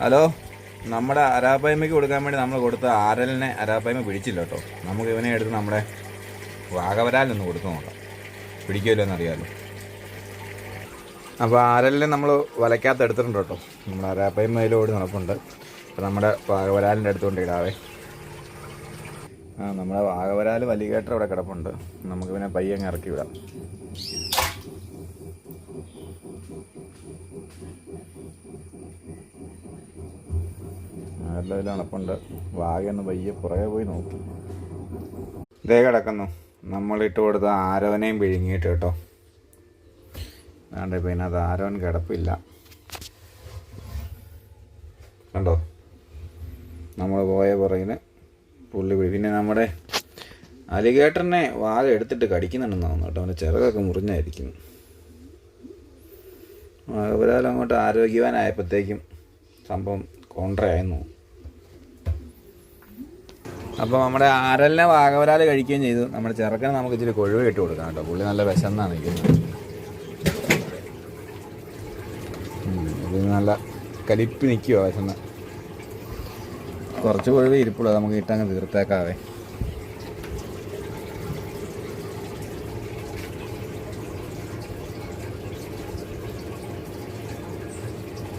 Hello നമ്മുടെ അരാപ്പായ്മയ്ക്ക് കൊടുക്കാൻ വേണ്ടി നമ്മൾ കൊടുത്ത ആരലിനെ അരാപ്പായ്മ പിടിച്ചില്ല കേട്ടോ. നമുക്ക് ഇവനെ എടുത്ത് നമ്മുടെ വാഗവരാലിനൊന്ന് കൊടുത്തു നോക്കാം. പിടിക്കുമല്ലോ എന്നറിയാമല്ലോ അപ്പോൾ ആരലിനെ നമ്മൾ വലയ്ക്കകത്ത് എടുത്തിട്ടുണ്ട് കേട്ടോ. നമ്മുടെ അരാപ്പായ്മ നടപ്പുണ്ട്. അപ്പോൾ നമ്മുടെ വാഗവരാലിന്റെ അടുത്തുകൊണ്ട് ഇടാവേ. ആ നമ്മുടെ വാഗവരാൽ വലികേട്ടർ ഇവിടെ കിടപ്പുണ്ട്. നമുക്ക് ഇവനെ പയ്യെ അങ്ങ് ഇറക്കി വിടാം. ആരെല്ലാം അണപ്പുണ്ട് വാഗയൊന്ന് പയ്യെ പുറകെ പോയി നോക്കി. ഇതേ കിടക്കുന്നു. നമ്മളിട്ട് കൊടുത്ത ആരവനെയും പിഴുങ്ങിയിട്ട് കേട്ടോ. അതുകൊണ്ട് പിന്നെ അത് ആരവൻ കിടപ്പില്ല. കണ്ടോ? നമ്മൾ പോയ പുറകിന് പുള്ളി പിടി പിന്നെ നമ്മുടെ അലിഗേറ്ററിനെ വാഗ എടുത്തിട്ട് കടിക്കുന്നുണ്ടെന്ന് തോന്നുന്നു കേട്ടോ. അവന്റെ ചിറകൊക്കെ മുറിഞ്ഞായിരിക്കും ഒരാൾ അങ്ങോട്ട് ആരോഗ്യവാനായപ്പോഴത്തേക്കും സംഭവം കോൺട്രയായിരുന്നു അപ്പോൾ നമ്മുടെ ആരലിനെ വാഗവരാൽ കഴിക്കുകയും ചെയ്തു. നമ്മുടെ ചെറുക്കനെ നമുക്ക് ഇച്ചിരി കൊഴുവ് ഇട്ട് കൊടുക്കാം കേട്ടോ. പുള്ളി നല്ല വിശന്നാണ് ഇരിക്കുന്നത് നല്ല കലിപ്പ് നിൽക്കുമോ വിശന്ന്. കുറച്ച് കൊഴുവ് ഇരിപ്പുള്ളൂ. നമുക്ക് ഇട്ടങ്ങ് തീർത്തേക്കാവേ.